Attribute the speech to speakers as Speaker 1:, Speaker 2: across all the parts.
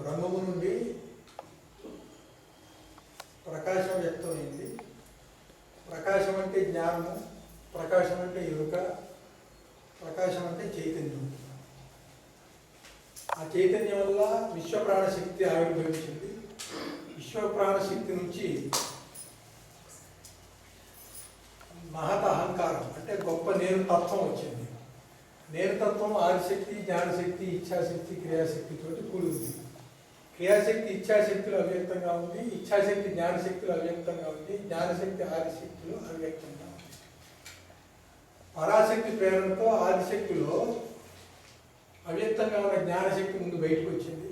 Speaker 1: బ్రహ్మము నుండి ప్రకాశం వ్యక్తమైంది. ప్రకాశం అంటే జ్ఞానము ప్రకాశం అంటే ఎరుక ప్రకాశం అంటే చైతన్యం. ఆ చైతన్యం వల్ల విశ్వ ప్రాణశక్తి ఆవిర్భవించింది. విశ్వప్రాణ శక్తి నుంచి మహత అహంకారం అంటే గొప్ప నేను తత్వం వచ్చింది. నేను తత్వం ఆదిశక్తి జ్ఞానశక్తి ఇచ్ఛాశక్తి క్రియాశక్తితోటి కూడింది. ఉంది క్రియాశక్తి ఇచ్ఛాశక్తులు అవ్యక్తంగా ఉంది. ఇచ్ఛాశక్తి జ్ఞానశక్తులు అవ్యక్తంగా ఉంది. జ్ఞానశక్తి ఆదిశక్తులు అవ్యక్తంగా ఉంది. పరాశక్తి ప్రేరణతో ఆదిశక్తిలో అవ్యక్తంగా ఉన్న జ్ఞానశక్తి ముందు బయటకు వచ్చింది.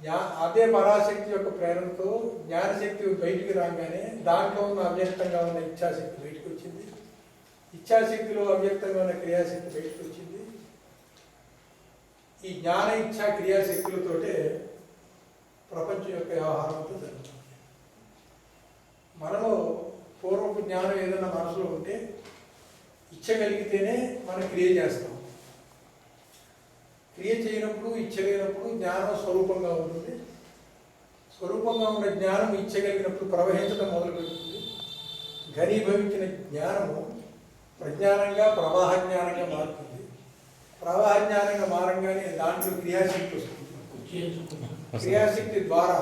Speaker 1: జ్ఞా అదే పరాశక్తి యొక్క ప్రేరణతో జ్ఞానశక్తి బయటికి రాగానే దాంట్లో ఉన్న అవ్యక్తంగా ఉన్న ఇచ్ఛాశక్తి బయటకు వచ్చింది. ఇచ్ఛాశక్తిలో అవ్యక్తంగా ఉన్న క్రియాశక్తి బయటకు వచ్చింది. ఈ జ్ఞాన ఇచ్ఛా క్రియాశక్తులతోటే ప్రపంచం యొక్క వ్యవహారంతో జరుగుతుంది. మనలో పూర్వపు జ్ఞానం ఏదైనా మనసులో ఉంటే ఇచ్చగలిగితేనే మనం క్రియ చేస్తాం. క్రియ చేయనప్పుడు ఇచ్చగలిగినప్పుడు జ్ఞానం స్వరూపంగా ఉంటుంది. స్వరూపంగా ఉన్న జ్ఞానం ఇచ్చగలిగినప్పుడు ప్రవహించడం మొదలుపెడుతుంది. ఘనీభవించిన జ్ఞానము ప్రజ్ఞానంగా ప్రవాహ జ్ఞానంగా మారుతుంది. ప్రవాహ జ్ఞానంగా మారంగానే దాంట్లో క్రియాశక్తి వస్తుంది. క్రియాశక్తి ద్వారా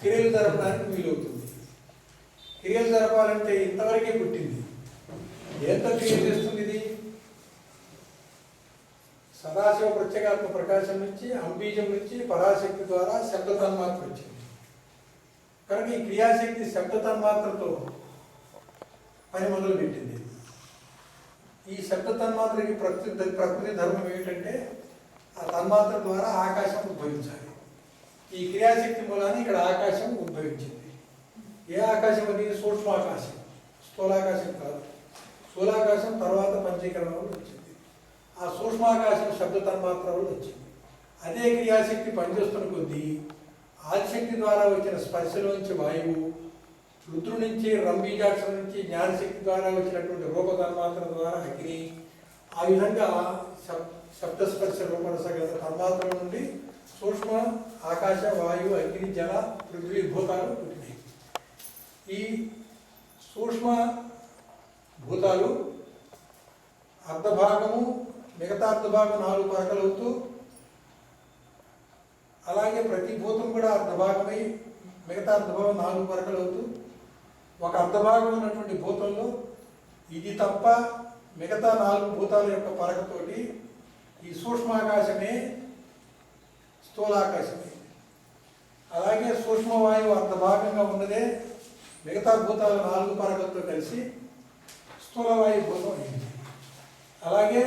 Speaker 1: క్రియలు జరపడానికి వీలవుతుంది. క్రియలు జరపాలంటే ఇంతవరకే పుట్టింది. ఎంత క్రియ చేస్తుంది ఇది? సదాశివ ప్రత్యేగాత్మ ప్రకాశం నుంచి అంబీజం నుంచి పరాశక్తి ద్వారా శబ్ద తన్మాత్ర వచ్చింది. కనుక ఈ క్రియాశక్తి శబ్ద తన్మాత్రతో పని మొదలు పెట్టింది ఈ శబ్ద తన్మాత్రకి ప్రకృతి ప్రకృతి ధర్మం ఏమిటంటే ఆ తన్మాత్ర ద్వారా ఆకాశం ఉద్భవించాలి. ఈ క్రియాశక్తి మూలాన్ని ఇక్కడ ఆకాశం ఉద్భవించింది. ఏ ఆకాశం అది? సూక్ష్మాకాశం. స్థూలాకాశం కాదు. స్థూలాకాశం తర్వాత పంచీకరణలో వచ్చింది. ఆ సూక్ష్మాకాశం శబ్ద తన్మాత్రలో వచ్చింది. అదే క్రియాశక్తి పనిచేస్తున్న కొద్దీ ఆదిశక్తి ద్వారా వచ్చిన స్పర్శలోంచి వాయువు రుద్రు నుంచి రంబీజాక్షరం నుంచి జ్ఞానశక్తి ద్వారా వచ్చినటువంటి రూపతన్మాత్ర ద్వారా అగ్ని ఆ విధంగా శబ్ శబ్దస్పర్శ రూపరసగత తన్మాత్ర నుండి సూక్ష్మ ఆకాశ వాయువు అగ్ని జల పృథ్వీ భూతాలు పుట్టినాయి ఈ సూక్ష్మ భూతాలు అర్ధభాగము మిగతా అర్ధభాగం నాలుగు పరకలు అవుతూ అలాగే ప్రతి భూతం కూడా అర్ధభాగమై మిగతా అర్ధభాగం నాలుగు పరకలు అవుతూ ఒక అర్ధభాగం ఉన్నటువంటి భూతంలో ఇది తప్ప మిగతా నాలుగు భూతాల యొక్క పరకతోటి ఈ సూక్ష్మాకాశమే స్థూలాకాశమే. అలాగే సూక్ష్మవాయువు అంత భాగంగా ఉన్నదే మిగతా భూతాల నాలుగు పరకలతో కలిసి స్థూలవాయు భూతం అయింది అలాగే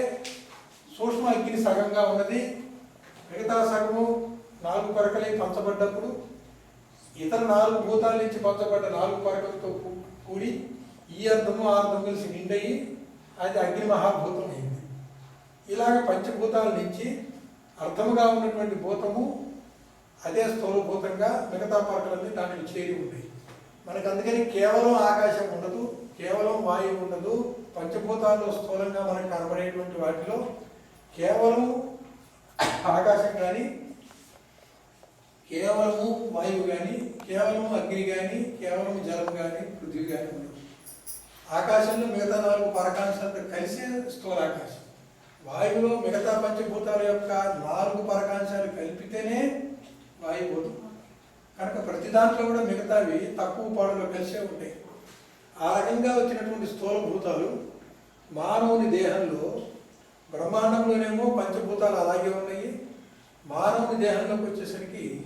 Speaker 1: సూక్ష్మ అగ్ని సగంగా ఉన్నది. మిగతా సగము నాలుగు పరకలై పంచబడ్డప్పుడు ఇతర నాలుగు భూతాల నుంచి పంచబడ్డ నాలుగు పరకలతో కూడి ఈ అర్థము ఆ అర్థం కలిసి నిండయి అది అగ్ని మహాభూతం అయింది. ఇలాగ పంచభూతాల నుంచి అర్థముగా ఉన్నటువంటి భూతము అదే స్థూలభూతంగా మిగతా పాటలన్నీ దాంట్లో చేరి ఉన్నాయి మనకు అందుకని కేవలం ఆకాశం ఉండదు కేవలం వాయువు ఉండదు పంచభూతాల్లో స్థూలంగా మనకు కనబడేటువంటి వాటిలో కేవలం ఆకాశం కానీ కేవలము వాయువు కానీ కేవలము అగ్ని కానీ కేవలం జలం కానీ పృథ్వీ కానీ ఉండదు ఆకాశంలో మిగతా నాలుగు పరకాంశాలతో కలిసి స్థూలాకాశం. వాయువులో మిగతా పంచభూతాల యొక్క నాలుగు పరకాంశాలు కలిపితేనే వాయుభూతం కనుక ప్రతి దాంట్లో కూడా మిగతావి తక్కువ పాడులో కలిసే ఉంటాయి. ఆ రకంగా వచ్చినటువంటి స్థూల భూతాలు మానవుని దేహంలో బ్రహ్మాండంలోనేమో పంచభూతాలు అలాగే ఉన్నాయి. మానవుని దేహంలోకి వచ్చేసరికి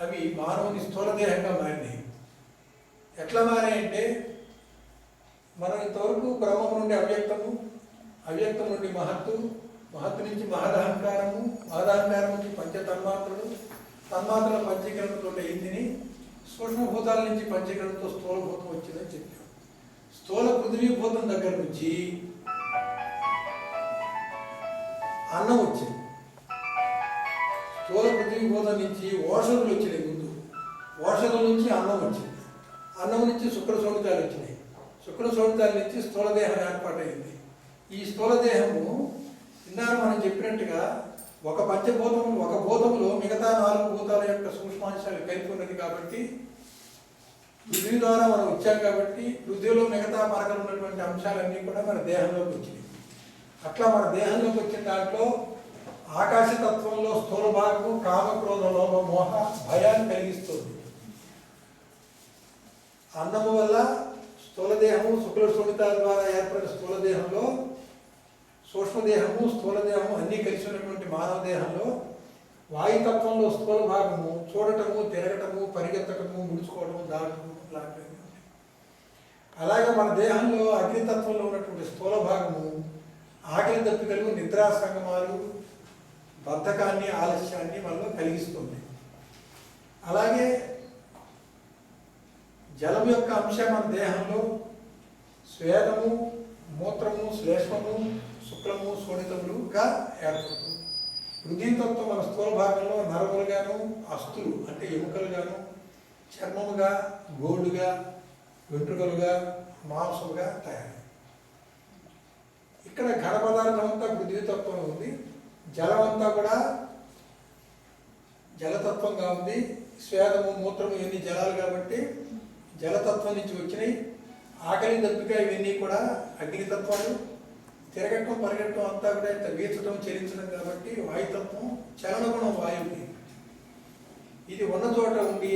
Speaker 1: అవి మానవుని స్థూల దేహంగా మారినాయి. ఎట్లా మారాయంటే మనం ఇంతవరకు బ్రహ్మం నుండి అవ్యక్తము అవ్యక్తం నుండి మహత్తు మహత్తు నుంచి మహదహంకారము మహదహంకారం నుంచి పంచ తన్మాత్రలు తన్మాత్రల పంచీకరణతో అయిందిని సూక్ష్మభూతాల నుంచి పంచీకరణతో స్థూలభూతం వచ్చిందని చెప్పాం. స్థూల పృథ్వీభూతం దగ్గర నుంచి అన్నం వచ్చింది. స్థూల పృథ్వీభూతం నుంచి ఓషధులు వచ్చినాయి ముందు. ఓషధుల నుంచి అన్నం వచ్చింది. అన్నం నుంచి శుక్ర సోడితాలు వచ్చినాయి. శుక్ర సోడితాల నుంచి స్థూలదేహం ఏర్పాటైంది. ఈ స్థూలదేహము ఇందాక మనం చెప్పినట్టుగా ఒక పంచభూతం ఒక భూతంలో మిగతా నాలుగు భూతాల యొక్క సూక్ష్మాంశాలు కలిపి ఉన్నది కాబట్టి పృథ్వీ ద్వారా మనం వచ్చాం కాబట్టి పృథ్వీలో మిగతా మరకలు ఉన్నటువంటి అంశాలన్నీ కూడా మన దేహంలోకి వచ్చినాయి. అట్లా మన దేహంలోకి వచ్చిన దాంట్లో ఆకాశతత్వంలో స్థూల భాగము కామక్రోధ లోభ మోహ భయాన్ని కలిగిస్తుంది. అన్నము వల్ల స్థూలదేహము శుక్ల శోణితాల ద్వారా ఏర్పడిన స్థూలదేహంలో సూక్ష్మదేహము స్థూల దేహము అన్నీ కలిసి ఉన్నటువంటి మానవ దేహంలో వాయుతత్వంలో స్థూల భాగము చూడటము తిరగటము పరిగెత్తటము ముడుచుకోవటము దాటము లాంటివి అలాగే మన దేహంలో అగ్నితత్వంలో ఉన్నటువంటి స్థూల భాగము ఆకలి దప్పికలు నిద్రా సంగమాలు బద్ధకాన్ని ఆలస్యాన్ని మనలో కలిగిస్తుంది. అలాగే జలం యొక్క అంశం మన దేహంలో స్వేదము మూత్రము శ్లేష్మము శుక్రము శోణితములుగా ఏర్పడుతుంది. హృదయతత్వం మన స్థూల భాగంలో నరములుగాను అస్థులు అంటే ఎముకలుగాను చర్మముగా గోల్డ్గా వెంట్రుకలుగా మాంసముగా తయారు ఇక్కడ ఘన పదార్థం అంతా పృథ్వీతత్వం ఉంది. జలం అంతా కూడా జలతత్వంగా ఉంది. స్వేదము మూత్రము ఇవన్నీ జలాలు కాబట్టి జలతత్వం నుంచి వచ్చినాయి. ఆకలి దప్పిక ఇవన్నీ కూడా అగ్నితత్వాలు. తిరగటం పరిగెట్టడం అంతా కూడా ఇంత వీచడం చెల్లించడం కాబట్టి వాయుతత్వం చలనగుణం వాయువుకి. ఇది ఉన్న చోట ఉండి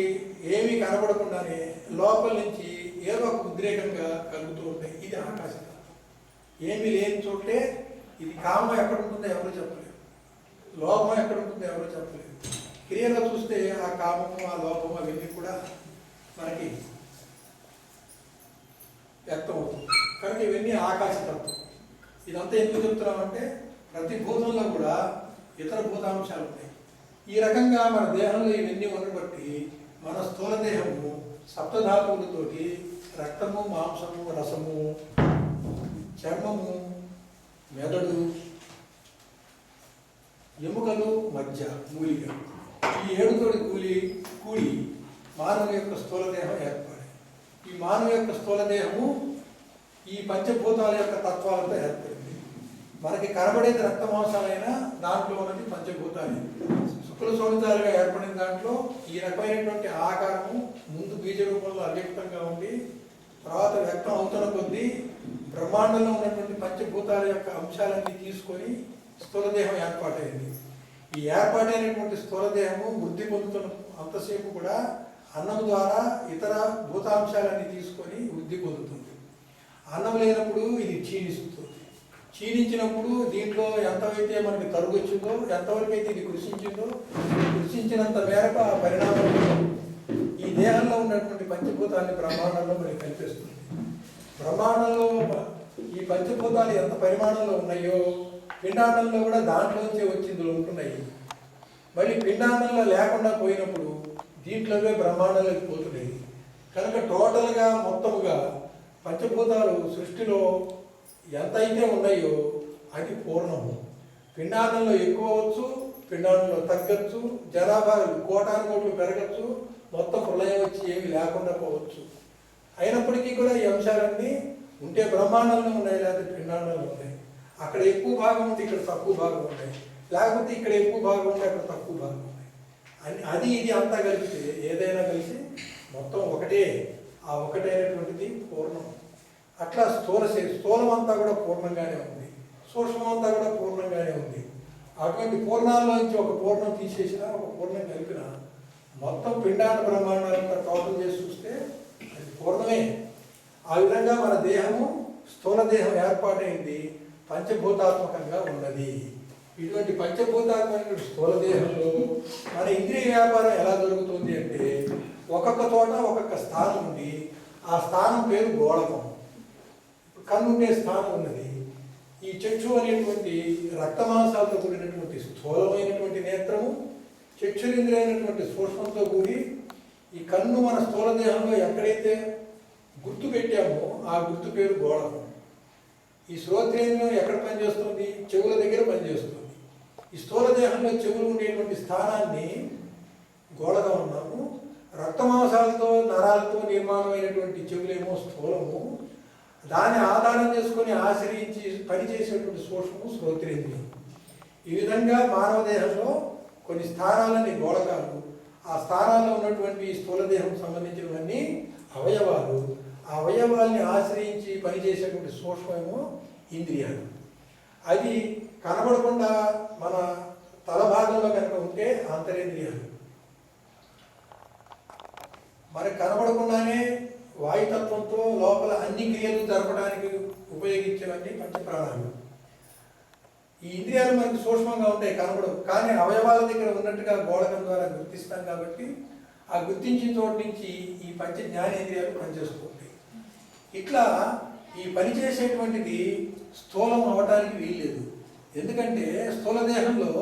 Speaker 1: ఏమీ కనబడకుండానే లోపల నుంచి ఏదో ఒక ఉద్రేకంగా కలుగుతూ ఉంటాయి. ఇది ఆకాశం. ఏమీ లేని చోటే ఇది కామం ఎక్కడ ఉంటుందో ఎవరు చెప్పలేరు. లోపం ఎక్కడ ఉంటుందో ఎవరు చెప్పలేరు. క్రియలో చూస్తే ఆ కామము ఆ లోపము అవన్నీ కూడా మనకి వ్యక్తం అవుతుంది కనుక ఇవన్నీ ఆకాశతత్వం ఇదంతా ఎందుకు చెప్తున్నామంటే ప్రతి భూతంలో కూడా ఇతర భూతాంశాలు ఉన్నాయి ఈ రకంగా మన దేహంలో ఇవన్నీ ఉండబట్టి మన స్థూల దేహము సప్తధాతువులతోటి రక్తము మాంసము రసము చర్మము మెదడు ఎముకలు మధ్య మూలిక. ఈ ఏడుతోటి కూలి కూడి మానవ యొక్క స్థూల దేహం ఈ మానవ యొక్క స్థూల దేహము ఈ పంచభూతాల యొక్క తత్వాలతో ఏర్పడింది మనకి కనబడేది రక్త మాంసాలైనా దాంట్లో ఉన్నది పంచభూతాలు. శుక్ల శోణితాలుగా ఏర్పడిన దాంట్లో ఈ రకమైనటువంటి ఆకారము ముందు బీజ రూపంలో అవ్యక్తంగా ఉండి తర్వాత వ్యక్తం అవుతున్న కొద్దీ బ్రహ్మాండంలో ఉన్నటువంటి పంచభూతాల యొక్క అంశాలన్నీ తీసుకొని స్థూలదేహం ఏర్పాటైంది. ఈ ఏర్పాటైనటువంటి స్థూలదేహము వృద్ధి పొందుతున్న అంతసేపు కూడా అన్నం ద్వారా ఇతర భూతాంశాలన్నీ తీసుకొని వృద్ధి పొందుతుంది. అన్నం లేనప్పుడు ఇది క్షీణిస్తుంది. క్షీణించినప్పుడు దీంట్లో ఎంతవైతే మనకి తరుగు వచ్చిందో ఎంతవరకు అయితే ఇది కృషించిందో కృషించినంత మేరకు ఆ పరిణామం ఈ దేహంలో ఉన్నటువంటి పంచభూతాన్ని బ్రహ్మాండంలో మనకి కనిపిస్తుంది. బ్రహ్మాండంలో ఈ పంచభూతాలు ఎంత పరిమాణంలో ఉన్నాయో పిండాండంలో కూడా దాంట్లోంచే వచ్చింది ఉంటున్నాయి. మళ్ళీ పిండాండంలో లేకుండా పోయినప్పుడు దీంట్లోనే బ్రహ్మాండంలోకి పోతున్నాయి. కనుక టోటల్గా మొత్తముగా పంచభూతాలు సృష్టిలో ఎంత అయితే ఉన్నాయో అది పూర్ణము. పిండాండంలో ఎక్కువ అవచ్చు పిండాండంలో తగ్గచ్చు జనాభా కోటాను కోట్లు పెరగచ్చు మొత్తం ప్రళయం వచ్చి ఏమి లేకుండా పోవచ్చు. అయినప్పటికీ కూడా ఈ అంశాలన్నీ ఉంటే బ్రహ్మాండంలో ఉన్నాయి లేకపోతే పిండాండంలో ఉన్నాయి. అక్కడ ఎక్కువ భాగం ఉంది ఇక్కడ తక్కువ భాగం ఉంటాయి లేకపోతే ఇక్కడ ఎక్కువ భాగం ఉంది అక్కడ తక్కువ భాగం ఉన్నాయి. అని అది ఇది అంతా కలిపితే ఏదైనా కలిసి మొత్తం ఒకటే ఆ ఒకటైనటువంటిది పూర్ణం. అట్లా స్థూల శరీ- స్థూలం అంతా కూడా పూర్ణంగానే ఉంది. సూక్ష్మం అంతా కూడా పూర్ణంగానే ఉంది. అటువంటి పూర్ణాల్లోంచి ఒక పూర్ణం తీసేసినా ఒక పూర్ణం కలిపినా మొత్తం పిండాన బ్రహ్మాండాలంతా టోటల్ చేసి చూస్తే అది పూర్ణమే. ఆ విధంగా మన దేహము స్థూల దేహం ఏర్పాటైంది. పంచభూతాత్మకంగా ఉన్నది. ఇటువంటి పంచభూతాత్మక స్థూల దేహంలో మన ఇంద్రియ వ్యాపారం ఎలా జరుగుతుంది అంటే ఒక్కొక్క చోట ఒక్కొక్క స్థానం ఉంది. ఆ స్థానం పేరు గోళకం కన్ను ఉండే స్థానం ఉన్నది. ఈ చక్షు అనేటువంటి రక్తమాంసాలతో కూడినటువంటి స్థూలమైనటువంటి నేత్రము చక్షురింద్రైనటువంటి సూక్ష్మంతో కూడి ఈ కన్ను మన స్థూల దేహంలో ఎక్కడైతే గుర్తు పెట్టామో ఆ గుర్తు పేరు గోళకం ఈ శ్రోత్రేంద్రం ఎక్కడ పనిచేస్తుంది? చెవుల దగ్గర పనిచేస్తుంది. ఈ స్థూల దేహంలో చెవులు ఉండేటువంటి స్థానాన్ని గోళగా ఉన్నాము రక్తమాంసాలతో నరాలతో నిర్మాణమైనటువంటి చెవులేమో స్థూలము. దాన్ని ఆధారం చేసుకొని ఆశ్రయించి పనిచేసేటువంటి సూక్ష్మము శ్రోత్రేంద్రియం. ఈ విధంగా మానవ దేహంలో కొన్ని స్థానాలని గోళకాలు ఆ స్థానాల్లో ఉన్నటువంటి స్థూల దేహం సంబంధించినవన్నీ అవయవాలు. ఆ అవయవాల్ని ఆశ్రయించి పనిచేసేటువంటి సూక్ష్మమేమో ఇంద్రియాలు. అది కనబడకుండా మన తల భాగంలో కనుక ఉంటే అంతరేంద్రియాలు. మనకు కనబడకుండానే వాయుతత్వంతో లోపల అన్ని క్రియలు జరపడానికి ఉపయోగించేవన్నీ పంచప్రాణాలు ఈ ఇంద్రియాలు మనకు సూక్ష్మంగా ఉంటాయి కనబడవు. కానీ అవయవాల దగ్గర ఉన్నట్టుగా గోళకం ద్వారా గుర్తిస్తాం కాబట్టి ఆ గుర్తించిన చోటు నుంచి ఈ పంచ జ్ఞానేంద్రియాలు పనిచేస్తూ ఉంటాయి. ఇట్లా ఈ పని చేసేటువంటిది స్థూలం అవటానికి వీల్లేదు. ఎందుకంటే స్థూల దేహంలో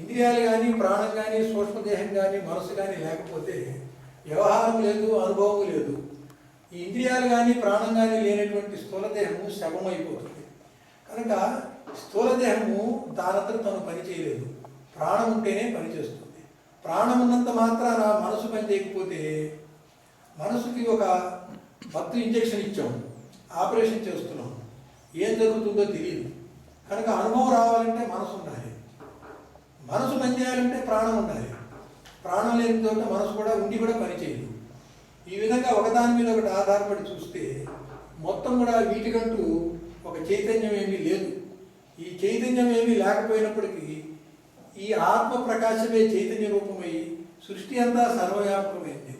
Speaker 1: ఇంద్రియాలు కానీ ప్రాణం కానీ సూక్ష్మదేహం కానీ మనసు కానీ లేకపోతే వ్యవహారం లేదు అనుభవం లేదు. ఈ ఇంద్రియాలు కానీ ప్రాణం కానీ లేనటువంటి స్థూల దేహము శవమైపోతుంది. కనుక స్థూలదేహము దానంతా దానంతట తను పని చేయలేదు ప్రాణం ఉంటేనే పని చేస్తుంది ప్రాణం ఉన్నంత మాత్రాన మనసు పని చేయకపోతే మనసుకి ఒక మత్తు ఇంజెక్షన్ ఇచ్చాం ఆపరేషన్ చేస్తున్నాం. ఏం జరుగుతుందో తెలియదు కనుక అనుభవం రావాలంటే మనసు ఉండాలి. మనసు పని చేయాలంటే ప్రాణం ఉండాలి. ప్రాణం లేని చోట మనసు కూడా ఉండి కూడా పని చేయదు ఈ విధంగా ఒకదాని మీద ఒకటి ఆధారపడి చూస్తే మొత్తం కూడా వీటికంటూ ఒక చైతన్యం ఏమీ లేదు. ఈ చైతన్యం ఏమీ లేకపోయినప్పటికీ ఈ ఆత్మ ప్రకాశమే చైతన్య రూపమై సృష్టి అంతా సర్వవ్యాపకమైంది.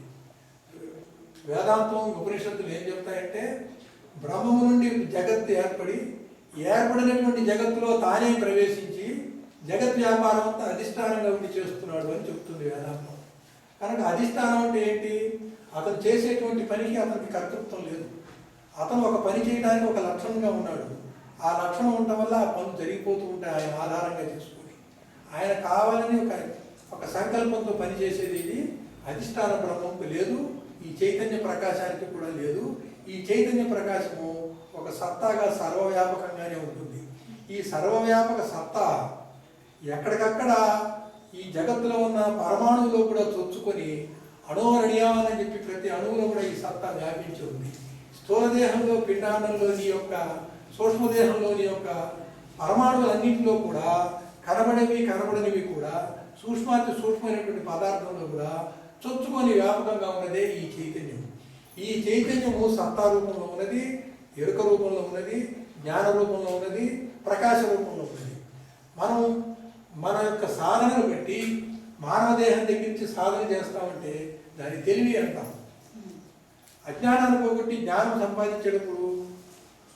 Speaker 1: వేదాంతం ఉపనిషత్తులు ఏం చెప్తాయంటే బ్రహ్మము నుండి జగత్తు ఏర్పడి ఏర్పడినటువంటి జగత్తులో తానే ప్రవేశించి జగత్ వ్యాపారం అంతా అధిష్టానంగా ఉండి చేస్తున్నాడు అని చెప్తుంది వేదాంతం. కనుక అధిష్టానం అంటే ఏంటి? అతను చేసేటువంటి పనికి అతనికి కర్తృత్వం లేదు. అతను ఒక పని చేయడానికి ఒక లక్షణంగా ఉన్నాడు. ఆ లక్షణం ఉండటం వల్ల ఆ పనులు జరిగిపోతూ ఉంటాయి ఆయన ఆధారంగా చేసుకుని. ఆయన కావాలని ఒక ఒక సంకల్పంతో పనిచేసేది ఇది అధిష్టాన బ్రహ్మంకు లేదు ఈ చైతన్య ప్రకాశానికి కూడా లేదు. ఈ చైతన్య ప్రకాశము ఒక సత్తాగా సర్వవ్యాపకంగానే ఉంటుంది. ఈ సర్వవ్యాపక సత్తా ఎక్కడికక్కడ ఈ జగత్తులో ఉన్న పరమాణువులో కూడా చొచ్చుకొని అణువరణీయాలని చెప్పి ప్రతి అణువులో కూడా ఈ సత్తా వ్యాపించి ఉంది. స్థూల దేహంలో పిండాండంలోని యొక్క సూక్ష్మదేహంలోని యొక్క పరమాణువులన్నింటిలో కూడా కనబడేవి కనబడనివి కూడా సూక్ష్మాతి సూక్ష్మమైనటువంటి పదార్థంలో కూడా చొచ్చుకొని వ్యాపకంగా ఉన్నదే ఈ చైతన్యం. ఈ చైతన్యము సత్తా రూపంలో ఉన్నది ఎరుక రూపంలో ఉన్నది జ్ఞాన రూపంలో ఉన్నది ప్రకాశ రూపంలో ఉన్నది. మనం మన యొక్క సాధనను బట్టి మానవ దేహం సాధన చేస్తామంటే దాని తెలివి అంటాం అజ్ఞానాన్ని పోగొట్టి జ్ఞానం సంపాదించేటప్పుడు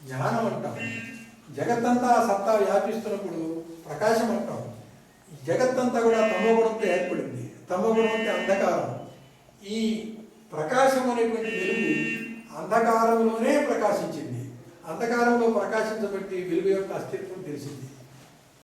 Speaker 1: జ్ఞానం అంటాం. జగత్తంతా సత్తా వ్యాపిస్తున్నప్పుడు ప్రకాశం అంటాం. జగత్తంతా కూడా తమోగుణంతో ఏర్పడింది. తమోగుణం అంటే అంధకారం. ఈ ప్రకాశం అనేటువంటి వెలుగు అంధకారంలోనే ప్రకాశించింది. అంధకారంలో ప్రకాశించబట్టి వెలుగు యొక్క అస్తిత్వం తెలిసింది.